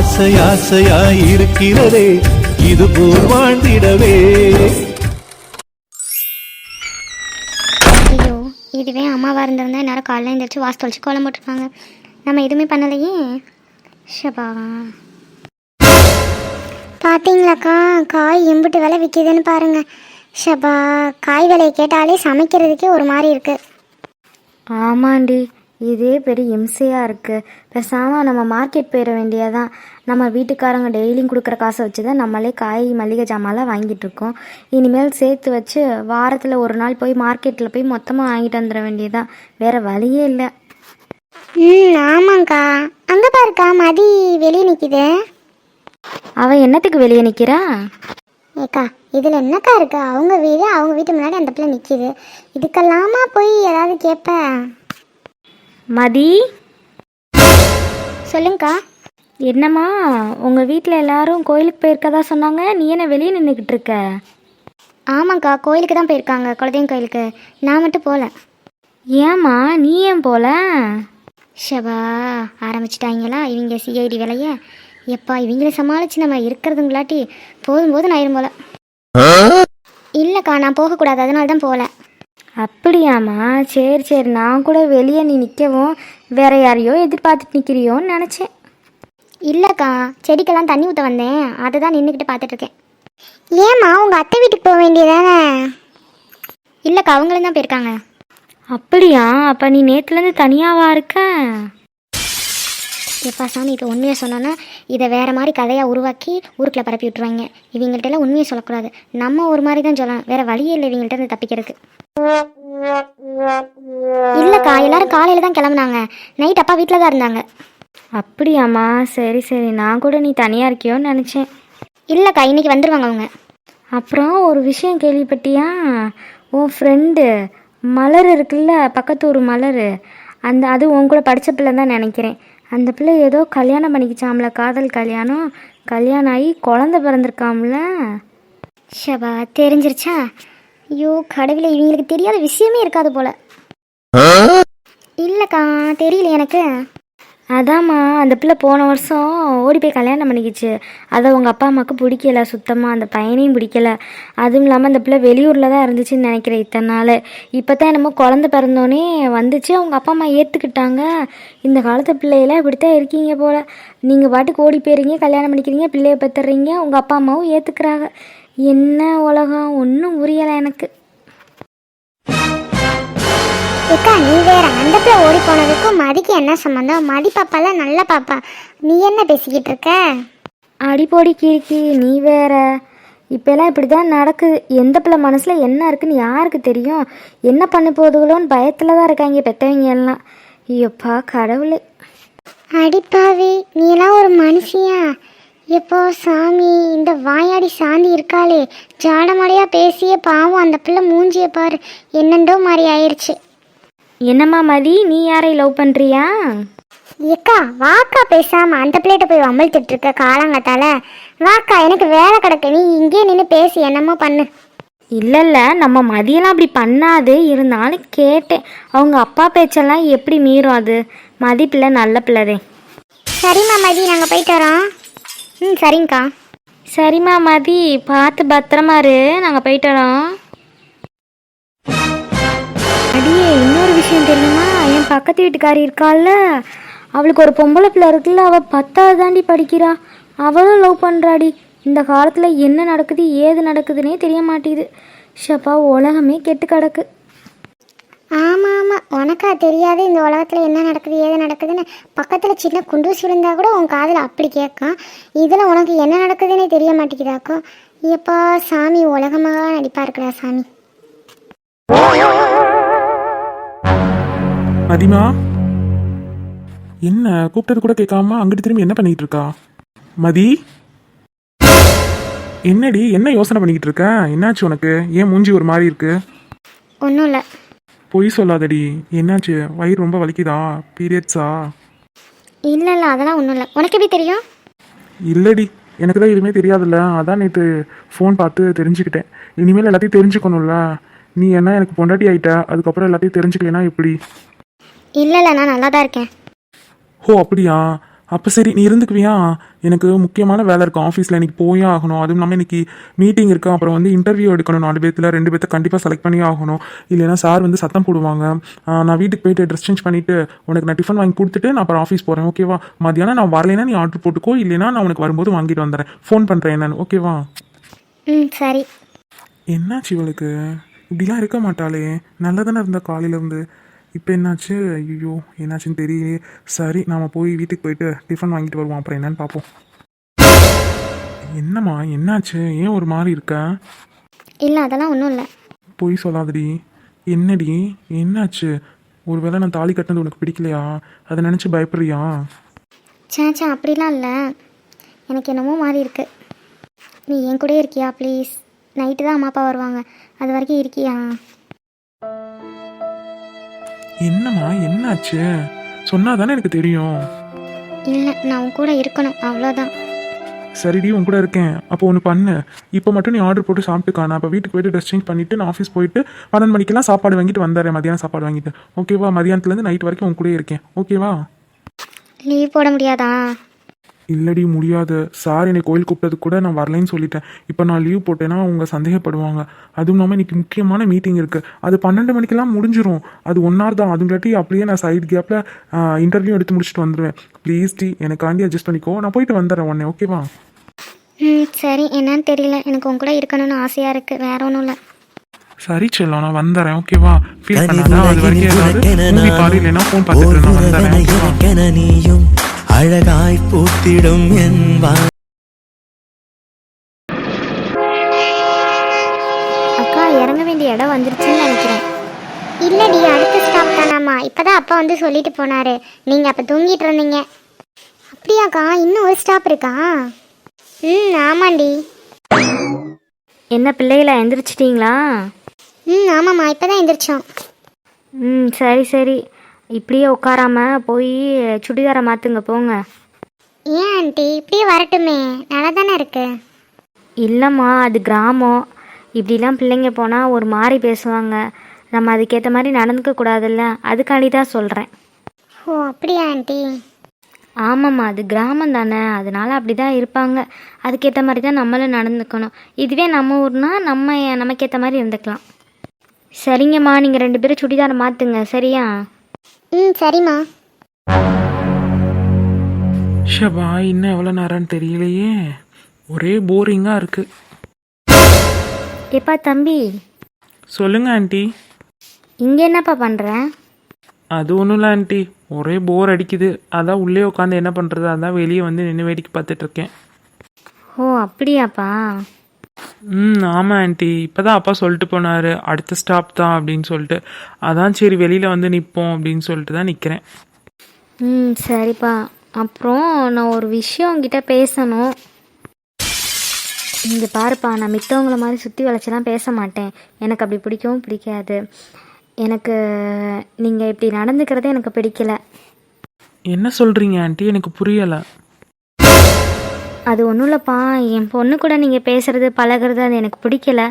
ஆசை ஆசையாய் இருக்கிறதே இது போல் வாழ்ந்திடவே. ஐயோ இதுவே அம்மாவாக இருந்திருந்தா நேரம் காலையில் எழுந்திரிச்சு வாசல் தொலைச்சு கோலம் போட்டிருப்பாங்க. நம்ம எதுவுமே பண்ணலையே. ஷபா. பார்த்தீங்களாக்கா காய் எம்பிட்டு விலை விற்கிதுன்னு பாருங்க. ஷபா காய் விலையை கேட்டாலே சமைக்கிறதுக்கே ஒரு மாதிரி இருக்கு. ஆமாண்டி இதே பெரிய இம்சையாக இருக்குது பேசாமல் நம்ம மார்க்கெட் போயிட வேண்டியதான் நம்ம வீட்டுக்காரங்க டெய்லியும் கொடுக்குற காசை வச்சு தான் நம்மளே காய் மளிகை ஜாமான்லாம் வாங்கிட்டு இருக்கோம். இனிமேல் சேர்த்து வச்சு வாரத்தில் ஒரு நாள் போய் மார்க்கெட்டில் போய் மொத்தமாக வாங்கிட்டு வந்துட வேண்டியதான் வேறு வழியே இல்லை. ம் ஆமாங்க்கா அங்கே பாருக்கா மதி வெளியே நிற்கிது அவன் என்னத்துக்கு வெளியே நிற்கிறா ஏக்கா இதில் என்னக்கா இருக்கு? அவங்க வீடு அவங்க வீட்டு முன்னாடி அந்த பிள்ளை நிற்கிது இதுக்கெல்லாமா போய் ஏதாவது கேட்ப மதி. சொல்லுங்கக்கா. என்னம்மா உங்கள் வீட்டில் எல்லாரும் கோயிலுக்கு போயிருக்கதா சொன்னாங்க? நீ என்ன வெளியே நின்றுக்கிட்டு இருக்க? ஆமாங்க்கா கோயிலுக்கு தான் போயிருக்காங்க குலதெய்வம் கோயிலுக்கு. நான் மட்டும் போகல ஏம்மா நீ ஏன் போல? ஷபா ஆரம்பிச்சிட்டாங்களா? இவங்க சிஐடி வேலைய? எப்பா இவங்களை சமாளித்து நம்ம இருக்கிறதுங்களாட்டி போதும் போதும் ஆயிரும் போல. இல்லைக்கா நான் போகக்கூடாது அதனால தான் போகல அப்படியாம்மா? சரி சரி. நான் கூட வெளியே நீ நிற்கவும் வேற யாரையோ எதிர்பார்த்துட்டு நிற்கிறியோன்னு நினச்சேன். இல்லைக்கா செடிக்கெல்லாம் தண்ணி ஊற்ற வந்தேன். அதை தான் நின்றுக்கிட்டு பார்த்துட்டு இருக்கேன் ஏம்மா உங்கள் அத்தை வீட்டுக்கு போக வேண்டியதானே? இல்லைக்கா அவங்களும் தான் போயிருக்காங்க. அப்படியா? அப்போ நீ நேற்றுலேருந்து தனியாவா இருக்க? எப்பா சாமி இப்போ உண்மையை சொன்னோன்னா இதை வேற மாதிரி கதையாக உருவாக்கி ஊருக்குள்ள பரப்பி விட்டுருவாங்க. இவங்கள்ட்ட எல்லாம் உண்மையை சொல்லக்கூடாது. நம்ம ஒரு மாதிரி தான் சொல்லலாம் வேற வழியே இல்லை இவங்கள்ட்ட இருந்து தப்பிக்கிறதுக்கு. இல்லைக்கா எல்லாரும் காலையில் தான் கிளம்புனாங்க. நைட் அப்பா வீட்டில் தான் இருந்தாங்க. அப்படியாம்மா. சரி சரி. நான் கூட நீ தனியாக இருக்கியோன்னு நினச்சேன். இல்லைக்கா இன்னைக்கு வந்துருவாங்க அவங்க. அப்புறம் ஒரு விஷயம் கேள்விப்பட்டியா? உன் ஃப்ரெண்டு மலர் இருக்குல்ல பக்கத்து ஊர் மலர். அந்த அது உன் கூட படித்த பிள்ளை தான் நினைக்கிறேன். அந்த பிள்ளை ஏதோ கல்யாணம் பண்ணிக்கிச்சாம்ல காதல் கல்யாணம். கல்யாணம் ஆகி குழந்த பிறந்திருக்காம்ல. ஷபா தெரிஞ்சிருச்சா? ஐயோ கடவுளே இவங்களுக்கு தெரியாத விஷயமே இருக்காது போல. இல்லைக்கா தெரியல எனக்கு. அதாம்மா அந்த பிள்ளை போன வருஷம் ஓடி போய் கல்யாணம் பண்ணிக்கிச்சு. அதை உங்கள் அப்பா அம்மாவுக்கு பிடிக்கல சுத்தமாக அந்த பையனையும் பிடிக்கல. அதுவும் இல்லாமல் அந்த பிள்ளை வெளியூரில் தான் இருந்துச்சுன்னு நினைக்கிறேன் இத்தனை நாள். இப்போ தான் என்னமோ குழந்த பிறந்தோன்னே வந்துச்சு. அவங்க அப்பா அம்மா ஏற்றுக்கிட்டாங்க இந்த காலத்து பிள்ளையெல்லாம் இப்படித்தான் இருக்கீங்க போல். நீங்கள் பாட்டுக்கு ஓடி போயிறீங்க கல்யாணம் பண்ணிக்கிறீங்க பிள்ளைய பெற்றுறீங்க உங்கள் அப்பா அம்மாவும் ஏற்றுக்கிறாங்க என்ன உலகம்? ஒன்றும் புரியலை எனக்கு. ஏக்கா நீ வேற அந்த பிள்ளை ஓடி போனதுக்கும் மதிக்கு என்ன சம்மந்தம் மதி பாப்பாலாம் நல்ல பாப்பா. நீ என்ன பேசிக்கிட்டு இருக்க? அடிப்பொடி கிறுக்கி நீ வேற. இப்போல்லாம் இப்படி தான் நடக்குது. எந்த பிள்ளை மனசில் என்ன இருக்குன்னு யாருக்கு தெரியும்? என்ன பண்ண போகுதுகளோன்னு பயத்தில் தான் இருக்காங்க பெற்றவங்க எல்லாம். ஐயோப்பா கடவுளே. அடிப்பாவி நீ எல்லாம் ஒரு மனுஷியா? எப்போ சாமி இந்த வாயாடி சாந்தி இருக்காளே. ஜாடமாடியா பேசிய பாவம் அந்த பிள்ளை மூஞ்சிய பாரு. என்னண்டோ மாதிரி ஆயிருச்சு. என்னம்மா மதி நீ யாரை லவ் பண்ணுறியா ஏக்கா வாக்கா பேசாம அந்த பிள்ளைகிட்ட போய் அமழ்த்திட்டு இருக்க காலங்கத்தால. வாக்கா எனக்கு வேலை கிடக்கு. நீ இங்கே நின்று பேசி என்னமோ பண்ணு. இல்லை இல்லை நம்ம மதியெல்லாம் அப்படி பண்ணாது. இருந்தாலும் கேட்டேன். அவங்க அப்பா பேச்செல்லாம் எப்படி மீறும் அது? மதி பிள்ளை நல்ல பிள்ளைதே. சரிம்மா மதி நாங்கள் போயிட்டு வரோம். ம் சரிங்கக்கா. சரிம்மா மதி பார்த்து பத்திரமா இரு. நாங்கள் போயிட்டு வரோம். விஷயம் தெரியுமா? என் பக்கத்து வீட்டுக்காரி இருக்காள்ல. அவளுக்கு ஒரு பொம்பளை பிள்ளை இருக்குல்ல அவள் பத்தாவது தாண்டி படிக்கிறா. அவளும் லவ் பண்ணுறாடி இந்த காலத்தில் என்ன நடக்குது ஏது நடக்குதுன்னே தெரிய மாட்டேங்குது. ஷப்பா உலகமே கெட்டு கிடக்கு. ஆமாம் ஆமாம் உனக்கா தெரியாது இந்த உலகத்தில் என்ன நடக்குது ஏது நடக்குதுன்னு. பக்கத்தில் சின்ன குண்டூசி விழுந்தா கூட உன் காதில் அப்படி கேட்கும். இதில் உனக்கு என்ன நடக்குதுன்னே தெரிய மாட்டேங்குதாக்கோ. எப்பா சாமி உலகமாக நடிப்பா இருக்கிறா சாமி. மதிமா என்ன கூப்பிட்டது கூட கேட்காம அங்கிட்டு திரும்பி என்ன பண்ணிட்டு இருக்கா மதி? என்னடி என்ன யோசனை பண்ணிக்கிட்டு இருக்க என்னாச்சு உனக்கு? ஏன் மூஞ்சி ஒரு மாதிரி இருக்கு? ஒன்றும் இல்லை பொய் சொல்லாதடி. என்னாச்சு? வயிறு ரொம்ப வலிக்குதா? பீரியட்ஸா? இல்லை இல்லை அதெல்லாம் ஒன்றும் இல்லை உனக்கு எப்படி தெரியும்? இல்லடி. எனக்கு தான் எதுவுமே தெரியாதுல்ல. அதான் நேற்று ஃபோன் பார்த்து தெரிஞ்சுக்கிட்டேன். இனிமேல் எல்லாத்தையும் தெரிஞ்சுக்கணும்ல. நீ என்ன எனக்கு பொண்டாட்டி ஆயிட்ட? அதுக்கப்புறம் எல்லாத்தையும் தெரிஞ்சுக்கலைன்னா எப்படி? இல்லை இல்லை நான் நல்லா தான் இருக்கேன். ஓ அப்படியா? அப்போ சரி நீ இருந்துக்குவியா? எனக்கு முக்கியமான வேலை இருக்கும் ஆஃபீஸில் இன்னைக்கு போயே ஆகணும். அதுவும் இல்லாமல் இன்னைக்கு மீட்டிங் இருக்கு. அப்புறம் வந்து இன்டர்வியூ எடுக்கணும். நாலு பேர்த்தில் ரெண்டு பேர்த்த கண்டிப்பாக செலக்ட் பண்ணி ஆகணும். இல்லைன்னா சார் வந்து சத்தம் போடுவாங்க. நான் வீட்டுக்கு போயிட்டு ட்ரெஸ் சேஞ்ச் பண்ணிட்டு உனக்கு நான் டிஃபன் வாங்கி கொடுத்துட்டு நான் அப்புறம் ஆஃபீஸ் போகிறேன் ஓகேவா மதியானம் நான் வரலைன்னா நீ ஆர்டர் போட்டுக்கோ. இல்லைன்னா நான் உனக்கு வரும்போது வாங்கிட்டு வந்துடுறேன். ஃபோன் பண்ணுறேன் என்னன்னு. ஓகேவா ம் சரி. என்னாச்சு இவளுக்கு? இப்படிலாம் இருக்க மாட்டாளே. நல்லா தானே இருந்தா? காலையிலேருந்து இப்போ என்னாச்சு? ஐயோ என்னாச்சுன்னு தெரியலையே. சரி நாம போய் வீட்டுக்கு போயிட்டு டிஃபன் வாங்கிட்டு வருவோம். அப்புறம் என்னன்னு பார்ப்போம். என்னம்மா என்னாச்சு? ஏன் ஒரு மாதிரி இருக்க? இல்லை அதெல்லாம் ஒன்றும் இல்லை. பொய் சொல்லாதடி. என்னடி? என்னாச்சு? ஒருவேளை நான் தாலி கட்டினது உனக்கு பிடிக்கலையா? அதை நினச்சி பயப்படுறியா? சேச்சா அப்படிலாம் இல்லை. எனக்கு என்னமோ மாறி இருக்கு. நீ என் கூடயே இருக்கியா ப்ளீஸ் நைட்டு தான் அம்மா அப்பா வருவாங்க. அது வரைக்கும் இருக்கியா? என்னம்மா என்னாச்சு? சொன்னா தானே எனக்கு தெரியும். இல்லை நான் உன் கூட இருக்கணும் அவ்வளோதான் சரிடி உன் கூட இருக்கேன். அப்போ ஒன்று பண்ணு. இப்போ மட்டும் நீ ஆர்டர் போட்டு சாப்பிட்டுக்கா. நான் அப்போ வீட்டுக்கு போயிட்டு ட்ரெஸ் சேஞ்ச் பண்ணிட்டு நான் ஆஃபீஸ் போயிட்டு பன்னெண்டு மணிக்கெல்லாம் சாப்பாடு வாங்கிட்டு வந்துடுறேன். மதியானம் சாப்பாடு வாங்கிட்டு. ஓகேவா மதியானத்துலேருந்து நைட் வரைக்கும் உன் கூடயே இருக்கேன். ஓகேவா லீவ் போட முடியாதா? இல்லடி முடியாது. சார் என்னை கோயில் கூப்பிட்டது கூட நான் வரலைன்னு சொல்லிட்டேன். இப்போ நான் லீவ் போட்டேன்னா அவங்க சந்தேகப்படுவாங்க. அதுவும் இல்லாமல் இன்னைக்கு முக்கியமான மீட்டிங் இருக்குது அது பன்னெண்டு மணிக்கெல்லாம் முடிஞ்சிரும். அது ஒன் ஹவர் தான். அதுங்காட்டி அப்படியே நான் சைடு கேப்பில் இன்டர்வியூ எடுத்து முடிச்சுட்டு வந்துடுவேன் ப்ளீஸ் டி எனக்காண்டி அட்ஜஸ்ட் பண்ணிக்கோ. நான் போயிட்டு வந்துடுறேன் உடனே ஓகேவா ம் சரி. என்னன்னு தெரியல. எனக்கு உன் கூட இருக்கணும்னு ஆசையாக இருக்குது வேற ஒன்றும் இல்லை. சரி செல்லம் நான் வந்துடுறேன் ஓகேவா ஃபீல் பண்ணாத. அது வரைக்கும் ஏதாவது மூவி பாரு இல்லைன்னா ஃபோன் பார்த்துட்டு நான் நீயும் அழகாய் பூத்திடும் என் வா அக்கா இறங்க வேண்டிய இடம் வந்துருச்சுன்னு நினைக்கிறேன். இல்லடி அடுத்த ஸ்டாப் தானாம்மா. இப்போதான் அப்பா வந்து சொல்லிட்டு போனாரு. நீங்கள் அப்போ தூங்கிட்டு இருந்தீங்க. அப்படியாக்கா இன்னும் ஒரு ஸ்டாப் இருக்கா? ம் ஆமாண்டி. என்ன பிள்ளைகளை எந்திரிச்சிட்டிங்களா? ம் ஆமாம்மா இப்போ தான் எந்திரிச்சோம். ம் சரி சரி. இப்படியே உட்காராம போய் சுடிதாரை மாற்றுங்க போங்க. ஏன் ஆண்டி? இப்படியே வரட்டுமே. நல்லா தானே இருக்கு? இல்லைம்மா அது கிராமம். இப்படிலாம் பிள்ளைங்க போனால் ஒரு மாதிரி பேசுவாங்க. நம்ம அதுக்கேற்ற மாதிரி நடந்துக்க கூடாதுல்ல? அதுக்காண்டி தான் சொல்கிறேன் ஓ அப்படியா ஆண்டி? ஆமாம்மா அது கிராமம் தானே. அதனால அப்படி தான் இருப்பாங்க. அதுக்கேற்ற மாதிரி தான் நம்மளும் நடந்துக்கணும். இதுவே நம்ம ஊர்னா நம்ம நமக்கேற்ற மாதிரி இருந்துக்கலாம். சரிங்கம்மா நீங்கள் ரெண்டு பேரும் சுடிதாரை மாற்றுங்க சரியா? ம் சரிம்மா. ஷபா இன்னும் எவ்வளோ நேரம்னு தெரியலையே. ஒரே போரிங்காக இருக்கு. எப்பா தம்பி? சொல்லுங்க ஆண்டி. இங்கே என்னப்பா பண்ணுற அது ஒன்றும் இல்லை ஆண்டி. ஒரே போர் அடிக்குது. அதான் உள்ளே உட்காந்து என்ன பண்ணுறது அதான் வெளியே வந்து நின்று வேடிக்கை பார்த்துட்டு இருக்கேன். ஓ அப்படியாப்பா? ம் ஆமாம் ஆண்டி. இப்போ தான் அப்பா சொல்லிட்டு போனார். அடுத்த ஸ்டாப் தான் அப்படின்னு சொல்லிட்டு. அதான் சரி வெளியில் வந்து நிற்போம் அப்படின்னு சொல்லிட்டு தான் நிற்கிறேன் ம் சரிப்பா. அப்புறம் நான் ஒரு விஷயம் உங்ககிட்ட பேசணும். இங்கே பாருப்பா நான் மித்தவங்கள மாதிரி சுற்றி வளைச்செல்லாம் பேச மாட்டேன். எனக்கு அப்படி பிடிக்கவும் பிடிக்காது. எனக்கு நீங்கள் இப்படி நடந்துக்கிறது எனக்கு பிடிக்கல. என்ன சொல்கிறீங்க ஆண்டி? எனக்கு புரியலை. அது ஒன்றும் இல்லைப்பா. என் பொண்ணு கூட நீங்கள் பேசுகிறது பழகுறது அது எனக்கு பிடிக்கல.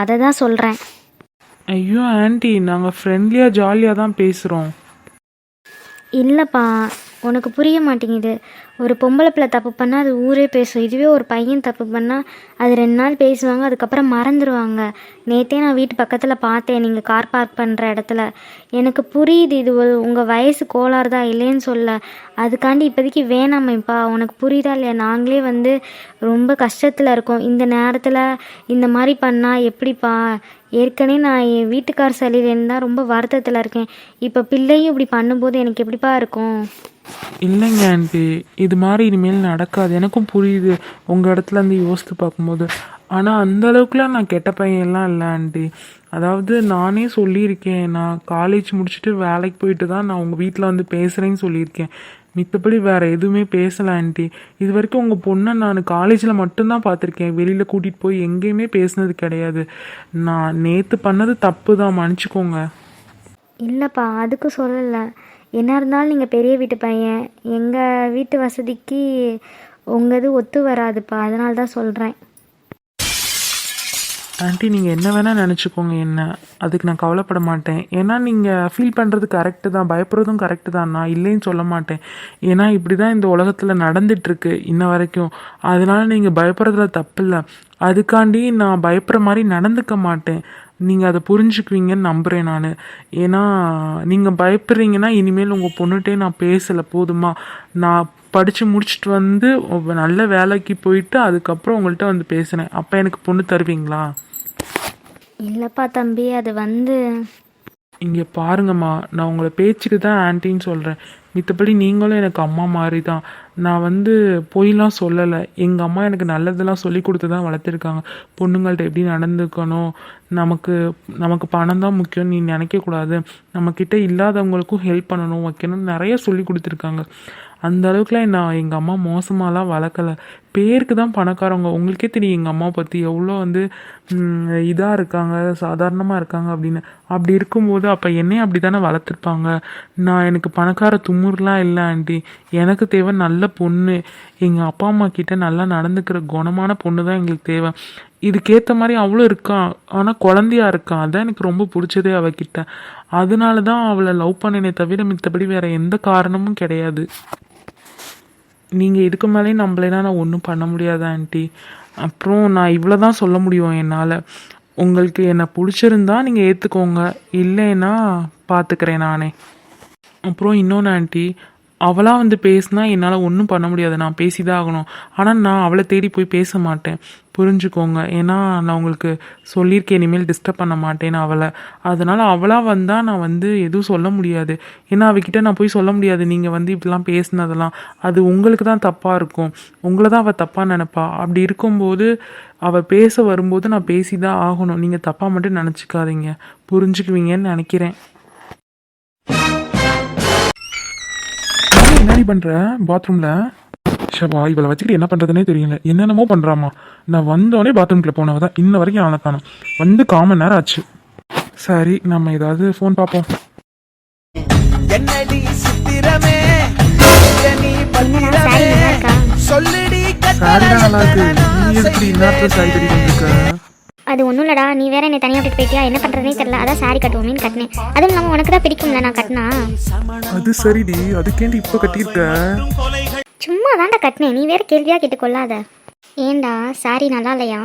அதை தான் சொல்கிறேன் ஐயோ ஆண்டி நாங்கள் ஃப்ரெண்ட்லியாக ஜாலியாக தான் பேசுகிறோம் இல்லைப்பா. உனக்கு புரிய மாட்டேங்குது. ஒரு பொம்பளை பிள்ளை தப்பு பண்ணால் அது ஊரே பேசும். இதுவே ஒரு பையன் தப்பு பண்ணால் அது ரெண்டு நாள் பேசுவாங்க அதுக்கப்புறம் மறந்துடுவாங்க நேற்றே நான் வீட்டு பக்கத்தில் பார்த்தேன் நீங்கள் கார் பார்க் பண்ணுற இடத்துல. எனக்கு புரியுது இது ஒரு உங்கள் வயசு கோளாறு தான் இல்லைன்னு சொல்ல. அதுக்காண்டி இப்போதைக்கு வேணாமைப்பா உனக்கு புரியுதா இல்லையா? நாங்களே வந்து ரொம்ப கஷ்டத்தில் இருக்கோம். இந்த நேரத்தில் இந்த மாதிரி பண்ணால் எப்படிப்பா? ஏற்கனவே நான் என் வீட்டுக்கார் சரியில்லைன்னு தான் ரொம்ப வருத்தத்தில் இருக்கேன். இப்போ பிள்ளையும் இப்படி பண்ணும்போது எனக்கு எப்படிப்பா இருக்கும்? இல்லைங்க ஆண்டி. இது மாதிரி இனிமேல் நடக்காது. எனக்கும் புரியுது. உங்கள் இடத்துல இருந்து யோசித்து பார்க்கும்போது. ஆனால் அந்த அளவுக்குலாம் நான் கெட்ட பையன்லாம் இல்லை ஆண்டி. அதாவது நானே சொல்லியிருக்கேன். நான் காலேஜ் முடிச்சுட்டு வேலைக்கு போயிட்டு தான் நான் உங்கள் வீட்டில் வந்து பேசுகிறேன்னு சொல்லியிருக்கேன். மித்தபடி வேறு எதுவுமே பேசலை ஆண்டி. இது வரைக்கும் உங்கள் பொண்ணை நான் காலேஜில் மட்டும்தான் பார்த்துருக்கேன். வெளியில் கூட்டிகிட்டு போய் எங்கேயுமே பேசுனது கிடையாது. நான் நேற்று பண்ணது தப்பு தான். மன்னிச்சிக்கோங்க. இல்லைப்பா அதுக்கு சொல்லலை. என்ன இருந்தாலும் நீங்கள் பெரிய வீட்டு பையன். எங்கள் வீட்டு வசதிக்கு உங்கள் இது ஒத்து வராதுப்பா. அதனால தான் சொல்கிறேன் ஆண்டி நீங்கள் என்ன வேணால் நினச்சிக்கோங்க என்ன. அதுக்கு நான் கவலைப்பட மாட்டேன். ஏன்னா நீங்கள் ஃபீல் பண்ணுறது கரெக்டு தான். பயப்படுறதும் கரெக்டு தான். நான் இல்லைன்னு சொல்ல மாட்டேன். ஏன்னா இப்படி தான் இந்த உலகத்தில் நடந்துட்டுருக்கு இன்ன வரைக்கும். அதனால நீங்கள் பயப்படுறதுல தப்பு இல்லை அதுக்காண்டி நான் பயப்படுற மாதிரி நடந்துக்க மாட்டேன். நீங்கள் அதை புரிஞ்சுக்குவீங்கன்னு நம்புகிறேன் நான். ஏன்னா நீங்கள் பயப்படுறீங்கன்னா இனிமேல் உங்கள் பொண்ணுகிட்டே நான் பேசலை போதுமா? நான் படித்து முடிச்சுட்டு வந்து நல்ல வேலைக்கு போயிட்டு அதுக்கப்புறம் உங்கள்கிட்ட வந்து பேசினேன் அப்போ எனக்கு பொண்ணு தருவீங்களா? இல்லைப்பா தம்பி அது வந்து இங்கே பாருங்கம்மா நான் உங்களை பேச்சுக்கு தான் ஆன்ட்டின்னு சொல்கிறேன் மித்தபடி நீங்களும் எனக்கு அம்மா மாதிரி தான் நான் வந்து பொய்லாம் சொல்லலை. எங்கள் அம்மா எனக்கு நல்லதெல்லாம் சொல்லி கொடுத்து தான் வளர்த்துருக்காங்க. பொண்ணுங்கள்ட்ட எப்படி நடந்துக்கணும்? நமக்கு நமக்கு பணம் தான் முக்கியம் நீ நினைக்கக்கூடாது நம்மக்கிட்ட இல்லாதவங்களுக்கும் ஹெல்ப் பண்ணணும். வைக்கணும் நிறைய சொல்லி கொடுத்துருக்காங்க. அந்த அளவுக்குலாம் நான் எங்கள் அம்மா மோசமாலாம் வளர்க்கலை. பேருக்கு தான் பணக்காரவங்க. உங்களுக்கே தெரியும் எங்கள் அம்மா பற்றி எவ்வளோ வந்து இதாக இருக்காங்க சாதாரணமாக இருக்காங்க அப்படின்னு. அப்படி இருக்கும்போது அப்போ என்னையும் அப்படி தானே வளர்த்துருப்பாங்க? நான் எனக்கு பணக்கார தும்முறுலாம் இல்லை ஆண்டி. எனக்கு தேவை நல்ல பொண்ணு. எங்கள் அப்பா அம்மா கிட்ட நல்லா நடந்துக்கிற குணமான பொண்ணு தான் எங்களுக்கு தேவை. இதுக்கேற்ற மாதிரி அவளும் இருக்கான் ஆனால் குழந்தையா இருக்கான் அதான் எனக்கு ரொம்ப பிடிச்சதே அவகிட்ட. அதனால தான் அவளை லவ் பண்ணினே தவிர மித்தபடி வேற எந்த காரணமும் கிடையாது. நீங்கள் இதுக்கு மேலேயும் நம்பலைன்னா நான் ஒன்றும் பண்ண முடியாது ஆண்டி. அப்புறம் நான் இவ்வளோ தான் சொல்ல முடியும் என்னால். உங்களுக்கு என்னை பிடிச்சிருந்தா நீங்கள் ஏற்றுக்கோங்க இல்லைன்னா பார்த்துக்கிறேன் நானே. அப்புறம் இன்னொன்று ஆண்டி. அவளாக வந்து பேசினா என்னால் ஒன்றும் பண்ண முடியாது. நான் பேசி தான் ஆகணும். ஆனால் நான் அவளை தேடி போய் பேச மாட்டேன். புரிஞ்சுக்கோங்க. ஏன்னா நான் உங்களுக்கு சொல்லியிருக்கேன் இனிமேல் டிஸ்டர்ப் பண்ண மாட்டேன் அவளை. அதனால் அவளாக வந்தால் நான் வந்து எதுவும் சொல்ல முடியாது. ஏன்னா அவகிட்ட நான் போய் சொல்ல முடியாது. நீங்கள் வந்து இப்படிலாம் பேசினதெல்லாம். அது உங்களுக்கு தான் தப்பாக இருக்கும். உங்களை தான் அவள் தப்பாக நினப்பா. அப்படி இருக்கும்போது அவள் பேச வரும்போது நான் பேசி தான் ஆகணும். நீங்கள் தப்பாக மட்டும் நினச்சிக்காதீங்க. புரிஞ்சுக்குவீங்கன்னு நினைக்கிறேன். என்னடி பண்ற? பாத்ரூம்ல ஷபா இவளை வச்சுக்கிட்டு என்ன பண்றதுனே தெரியல. என்னென்னமோ பண்றாமா நான் வந்தோடனே பாத்ரூம்குள்ள போனவ தான். இன்ன வரைக்கும் காணும். வந்து காமன் நேரம் ஆச்சு. சரி நம்ம ஏதாவது ஃபோன் பார்ப்போம். என்னடி சித்திரமே? சொல்லுடி சாரி நல்லா இருக்கு? நீ எப்படி இன்னொருத்தர் சாரி கட்டி அது ஒன்றும் இல்லடா நீ வேற என்னை தனியாக விட்டு போயிட்டியா? என்ன பண்ணுறதுனே தெரியல. அதான் சாரி கட்டுவோமேன்னு கட்டினேன். அதுவும் இல்லாமல் உனக்கு தான் பிடிக்கும்ல நான் கட்டினா? அது சரிடி. அதுக்கேண்டி இப்போ கட்டியிருக்க? சும்மா தான்டா கட்டினேன். நீ வேற கேள்வியாக கேட்டு கொள்ளாத ஏன்டா சாரி நல்லா இல்லையா?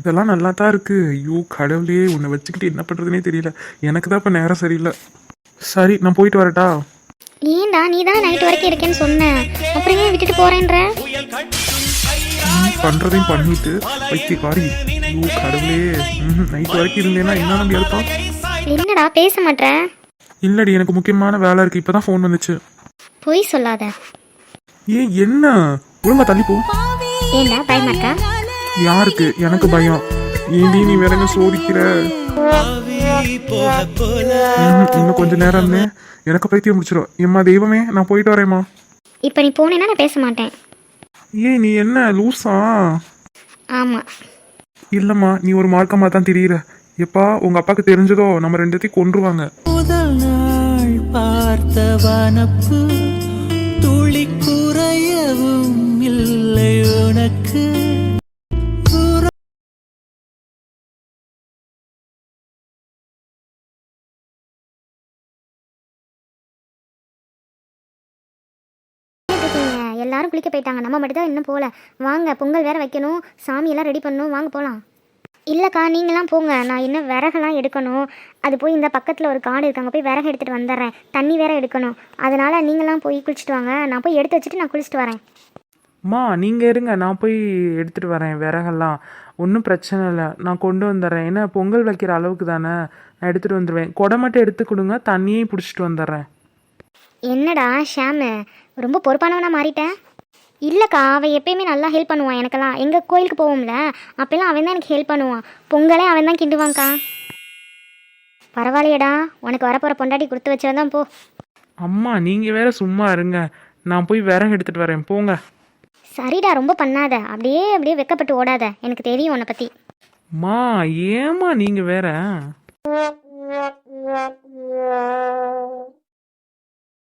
இதெல்லாம் நல்லா தான் இருக்கு. ஐயோ கடவுளே உன்னை வச்சுக்கிட்டு என்ன பண்றதுனே தெரியல. எனக்கு தான் இப்போ நேரம் சரியில்லை. சரி நான் போயிட்டு வரட்டா? ஏன்டா நீ தானே நைட் வரைக்கும் இருக்கேன்னு சொன்ன. அப்புறம் ஏன் விட்டுட்டு போறேன்ற? நீ பண்ணிட்டு வைத்தியக்காரி. ஐயோ கடவுளே. நைட் வரைக்கும் இருந்தேன்னா என்ன நம்பி இருப்பா? என்னடா பேச மாட்ற? இல்லடி எனக்கு முக்கியமான வேலை இருக்கு. இப்பதான் ஃபோன் வந்துச்சு. பொய் சொல்லாத. ஏன் என்ன? ஒழுங்கா தள்ளி போ. ஏன்டா பயமா இருக்கா? யாருக்கு? எனக்கு பயம். ஏண்டி நீ வேற என்ன சோதிக்கிற? இன்னும் கொஞ்ச நேரம் இருந்தேன். எனக்கு பைத்தியம் முடிச்சிடும் எம்மா தெய்வமே நான் போயிட்டு வரேம்மா. இப்போ நீ போனேன்னா நான் பேச மாட்டேன். ஏய் நீ என்ன லூசா? ஆமாம் இல்லம்மா நீ ஒரு மார்க்கமா தான் தெரியுற. எப்பா உங்க அப்பாக்கு தெரிஞ்சதோ நம்ம ரெண்டுத்தையும் கொன்றுவாங்க. முதல் நாள் பார்த்த வனப்பு துளி குறையவும் இல்லை உனக்கு. எல்லாரும் குளிக்க போயிட்டாங்க. நம்ம மட்டும் தான் இன்னும் போகல. வாங்க பொங்கல் வேற வைக்கணும். சாமி எல்லாம் ரெடி பண்ணணும். வாங்க போகலாம் இல்லைக்கா நீங்களாம் போங்க. நான் இன்னும் விறகெல்லாம் எடுக்கணும். அது போய் இந்த பக்கத்தில் ஒரு காடு இருக்காங்க போய் விறகு எடுத்துகிட்டு வந்துடுறேன். தண்ணி வேற எடுக்கணும். அதனால் நீங்களாம் போய் குளிச்சுட்டு வாங்க. நான் போய் எடுத்து வச்சுட்டு நான் குளிச்சுட்டு வரேன். அம்மா நீங்க இருங்க. நான் போய் எடுத்துட்டு வரேன் விறகெல்லாம். ஒன்றும் பிரச்சனை இல்லை. நான் கொண்டு வந்துடுறேன். ஏன்னா பொங்கல் வைக்கிற அளவுக்கு தானே நான் எடுத்துட்டு வந்துடுவேன் கொடை மட்டும் எடுத்து கொடுங்க. தண்ணியையும் பிடிச்சிட்டு வந்துடுறேன். என்னடா ஷாமு? ரொம்ப பொறுப்பானவனா மாறிட்டேன் இல்லைக்கா அவன் எப்பயுமே நல்லா ஹெல்ப் பண்ணுவான் எனக்கெல்லாம். எங்கள் கோயிலுக்கு போவோம்ல அப்போல்லாம் அவன் தான் எனக்கு ஹெல்ப் பண்ணுவான். பொங்கலே அவன் தான் கிண்டுவான்க்கா. பரவாயில்லையடா உனக்கு வரப்போகிற பொண்டாட்டி கொடுத்து வச்சதான் போ. அம்மா நீங்க வேற சும்மா இருங்க. நான் போய் விறகு எடுத்துட்டு வரேன். போங்க. சரிடா ரொம்ப பண்ணாத. அப்படியே அப்படியே வெக்கப்பட்டு ஓடாத. எனக்கு தெரியும் உன்னை பற்றி மா ஏமா நீங்க வேற?